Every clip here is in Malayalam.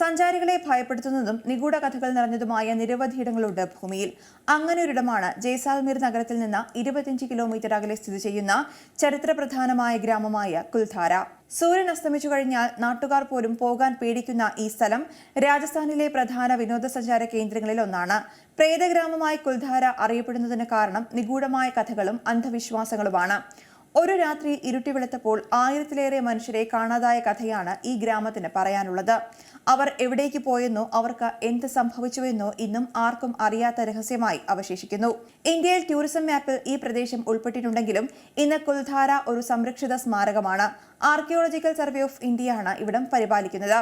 സഞ്ചാരികളെ ഭയപ്പെടുത്തുന്നതും നിഗൂഢ കഥകൾ നിറഞ്ഞതുമായ നിരവധിയിടങ്ങളുണ്ട് ഭൂമിയിൽ. അങ്ങനെ ഒരിടമാണ് ജയ്സാൽമീർ നഗരത്തിൽ നിന്ന് ഇരുപത്തിയഞ്ച് കിലോമീറ്റർ അകലെ സ്ഥിതി ചെയ്യുന്ന ചരിത്രപ്രധാനമായ ഗ്രാമമായ കുൽധാര. സൂര്യൻ അസ്തമിച്ചു കഴിഞ്ഞാൽ നാട്ടുകാർ പോലും പോകാൻ പേടിക്കുന്ന ഈ സ്ഥലം രാജസ്ഥാനിലെ പ്രധാന വിനോദസഞ്ചാര കേന്ദ്രങ്ങളിൽ ഒന്നാണ്. പ്രേതഗ്രാമമായി കുൽധാര അറിയപ്പെടുന്നതിന് കാരണം നിഗൂഢമായ കഥകളും അന്ധവിശ്വാസങ്ങളുമാണ്. ഒരു രാത്രി ഇരുട്ടി വെളുത്തപ്പോൾ ആയിരത്തിലേറെ മനുഷ്യരെ കാണാതായ കഥയാണ് ഈ ഗ്രാമത്തിന് പറയാനുള്ളത്. അവർ എവിടേക്ക് പോയെന്നോ അവർക്ക് എന്ത് സംഭവിച്ചുവെന്നോ ഇന്നും ആർക്കും അറിയാത്ത രഹസ്യമായി അവശേഷിക്കുന്നു. ഇന്ത്യയിൽ ടൂറിസം മാപ്പിൽ ഈ പ്രദേശം ഉൾപ്പെട്ടിട്ടുണ്ടെങ്കിലും ഇന്ന് കുൽധാര ഒരു സംരക്ഷിത സ്മാരകമാണ്. ആർക്കിയോളജിക്കൽ സർവേ ഓഫ് ഇന്ത്യയാണ് ഇവിടം പരിപാലിക്കുന്നത്.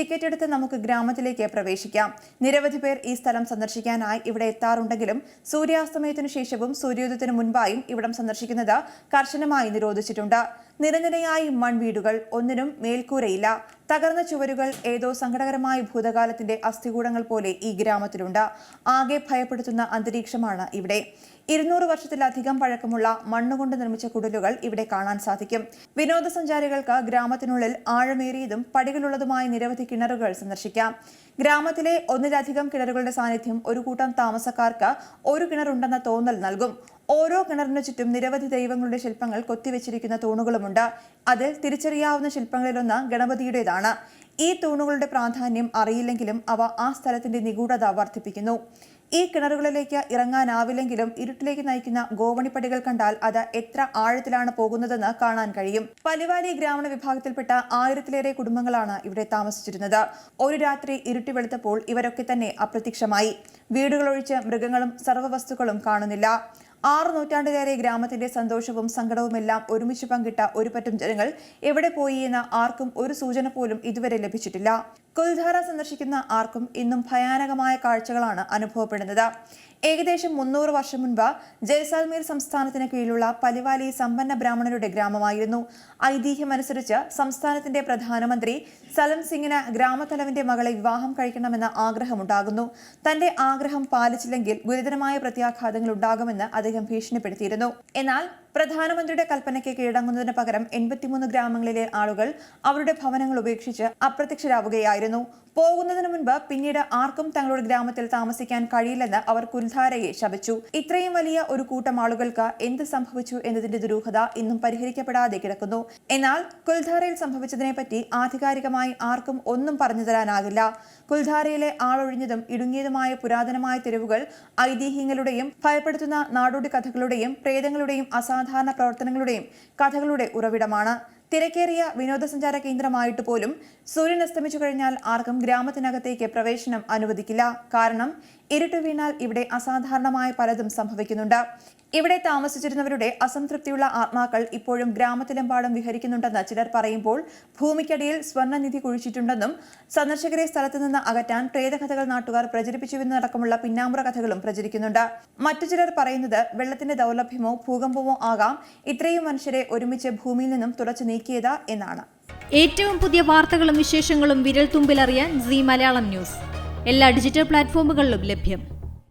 ടിക്കറ്റ് എടുത്ത് നമുക്ക് ഗ്രാമത്തിലേക്ക് പ്രവേശിക്കാം. നിരവധി പേർ ഈ സ്ഥലം സന്ദർശിക്കാനായി ഇവിടെ എത്താറുണ്ടെങ്കിലും സൂര്യാസ്തമയത്തിനു ശേഷവും സൂര്യോദയത്തിനു മുൻപായും ഇവിടം സന്ദർശിക്കുന്നത് കർശനമായി നിരോധിച്ചിട്ടുണ്ട്. നിരനിരയായി മൺവീടുകൾ ഒന്നിനും മേൽക്കൂരയില്ല. തകർന്ന ചുവരുകൾ ഏതോ സങ്കടകരമായ ഭൂതകാലത്തിന്റെ അസ്ഥികൂടങ്ങൾ പോലെ ഈ ഗ്രാമത്തിലുണ്ട്. ആകെ ഭയപ്പെടുത്തുന്ന അന്തരീക്ഷമാണ് ഇവിടെ. ഇരുന്നൂറ് വർഷത്തിലധികം പഴക്കമുള്ള മണ്ണുകൊണ്ട് നിർമ്മിച്ച കുടലുകൾ ഇവിടെ കാണാൻ സാധിക്കും. വിനോദസഞ്ചാരികൾക്ക് ഗ്രാമത്തിനുള്ളിൽ ആഴമേറിയതും പടികളുള്ളതുമായ നിരവധി കിണറുകൾ സന്ദർശിക്കാം. ഗ്രാമത്തിലെ ഒന്നിലധികം കിണറുകളുടെ സാന്നിധ്യം ഒരു കൂട്ടം താമസക്കാർക്ക് ഒരു കിണറുണ്ടെന്ന തോന്നൽ നൽകും. ഓരോ കിണറിനു ചുറ്റും നിരവധി ദൈവങ്ങളുടെ ശില്പങ്ങൾ കൊത്തിവെച്ചിരിക്കുന്ന തൂണുകളുമുണ്ട്. അതിൽ തിരിച്ചറിയാവുന്ന ശില്പങ്ങളിലൊന്ന് ഗണപതിയുടേതാണ്. ഈ തൂണുകളുടെ പ്രാധാന്യം അറിയില്ലെങ്കിലും അവ ആ സ്ഥലത്തിന്റെ നിഗൂഢത വർദ്ധിപ്പിക്കുന്നു. ഈ കിണറുകളിലേക്ക് ഇറങ്ങാനാവില്ലെങ്കിലും ഇരുട്ടിലേക്ക് നയിക്കുന്ന ഗോവണിപ്പടികൾ കണ്ടാൽ അത് എത്ര ആഴത്തിലാണ് പോകുന്നതെന്ന് കാണാൻ കഴിയും. പലിവാലി ഗ്രാമീണ വിഭാഗത്തിൽപ്പെട്ട ആയിരത്തിലേറെ കുടുംബങ്ങളാണ് ഇവിടെ താമസിച്ചിരുന്നത്. ഒരു രാത്രി ഇരുട്ടി വെളുത്തപ്പോൾ ഇവരൊക്കെ തന്നെ അപ്രത്യക്ഷമായി. വീടുകളൊഴിച്ച് മൃഗങ്ങളും സർവവസ്തുക്കളും കാണുന്നില്ല. ആറ് നൂറ്റാണ്ടിലേറെ ഗ്രാമത്തിന്റെ സന്തോഷവും സങ്കടവുമെല്ലാം ഒരുമിച്ച് പങ്കിട്ട ഒരുപറ്റം ജനങ്ങൾ എവിടെ പോയി എന്ന് ആർക്കും ഒരു സൂചന പോലും ഇതുവരെ ലഭിച്ചിട്ടില്ല. കുൽധാര സന്ദർശിക്കുന്ന ആർക്കും ഇന്നും ഭയാനകമായ കാഴ്ചകളാണ് അനുഭവപ്പെടുന്നത്. ഏകദേശം മുന്നൂറ് വർഷം മുൻപ് ജയ്സാൽമീർ സംസ്ഥാനത്തിന് കീഴിലുള്ള പലിവാലി സമ്പന്ന ബ്രാഹ്മണരുടെ ഗ്രാമമായിരുന്നു. ഐതിഹ്യമനുസരിച്ച് സംസ്ഥാനത്തിന്റെ പ്രധാനമന്ത്രി സലം സിംഗിന് ഗ്രാമത്തലവന്റെ മകളെ വിവാഹം കഴിക്കണമെന്ന ആഗ്രഹമുണ്ടാകുന്നു. തന്റെ ആഗ്രഹം പാലിച്ചില്ലെങ്കിൽ ഗുരുതരമായ പ്രത്യാഘാതങ്ങൾ ഉണ്ടാകുമെന്ന് അദ്ദേഹം ഭീഷണിപ്പെടുത്തിയിരുന്നു. എന്നാൽ പ്രധാനമന്ത്രിയുടെ കൽപ്പനയ്ക്ക് കീഴടങ്ങുന്നതിന് പകരം എൺപത്തിമൂന്ന് ഗ്രാമങ്ങളിലെ ആളുകൾ അവരുടെ ഭവനങ്ങൾ ഉപേക്ഷിച്ച് അപ്രത്യക്ഷരാവുകയായിരുന്നു. പോകുന്നതിന് മുൻപ് പിന്നീട് ആർക്കും തങ്ങളുടെ ഗ്രാമത്തിൽ താമസിക്കാൻ കഴിയില്ലെന്ന് അവർ കുൽധാരയെ ശപിച്ചു. ഇത്രയും വലിയ ഒരു കൂട്ടം ആളുകൾക്ക് എന്ത് സംഭവിച്ചു എന്നതിന്റെ ദുരൂഹത ഇന്നും പരിഹരിക്കപ്പെടാതെ കിടക്കുന്നു. എന്നാൽ കുൽധാരയിൽ സംഭവിച്ചതിനെപ്പറ്റി ആധികാരികമായി ആർക്കും ഒന്നും പറഞ്ഞു തരാനാകില്ല. കുൽധാരയിലെ ആളൊഴിഞ്ഞതും ഇടുങ്ങിയതുമായ പുരാതനമായ തെരുവുകൾ ഐതിഹ്യങ്ങളുടെയും ഭയപ്പെടുത്തുന്ന നാടോടി കഥകളുടെയും പ്രേതങ്ങളുടെയും അസാധാരണ പ്രവർത്തനങ്ങളുടെയും കഥകളുടെ ഉറവിടമാണ്. തിരക്കേറിയ വിനോദസഞ്ചാര കേന്ദ്രമായിട്ട് പോലും സൂര്യൻ അസ്തമിച്ചു കഴിഞ്ഞാൽ ആർക്കും ഗ്രാമത്തിനകത്തേക്ക് പ്രവേശനം അനുവദിക്കില്ല. കാരണം ഇരുട്ട് വീണാൽ ഇവിടെ അസാധാരണമായ പലതും സംഭവിക്കുന്നുണ്ട്. ഇവിടെ താമസിച്ചിരുന്നവരുടെ അസംതൃപ്തിയുള്ള ആത്മാക്കൾ ഇപ്പോഴും ഗ്രാമത്തിലെമ്പാടും വിഹരിക്കുന്നുണ്ടെന്ന് ചിലർ പറയുമ്പോൾ ഭൂമിക്കടിയിൽ സ്വർണനിധി കുഴിച്ചിട്ടുണ്ടെന്നും സന്ദർശകരെ സ്ഥലത്ത് നിന്ന് അകറ്റാൻ പ്രേതകഥകൾ നാട്ടുകാർ പ്രചരിപ്പിച്ചുവെന്നടക്കമുള്ള പിന്നാമ്പുറ കഥകളും പ്രചരിക്കുന്നുണ്ട്. മറ്റു ചിലർ പറയുന്നത് വെള്ളത്തിന്റെ ദൗർലഭ്യമോ ഭൂകമ്പമോ ആകാം ഇത്രയും മനുഷ്യരെ ഒരുമിച്ച് ഭൂമിയിൽ നിന്നും തുടച്ചു നീക്കിയത് എന്നാണ്. ഏറ്റവും പുതിയ വാർത്തകളും വിശേഷങ്ങളും വിരൽ തുമ്പിലറിയാൻ സി മലയാളം ന്യൂസ്. എല്ലാ ഡിജിറ്റൽ പ്ലാറ്റ്ഫോമുകളിലും ലഭ്യം.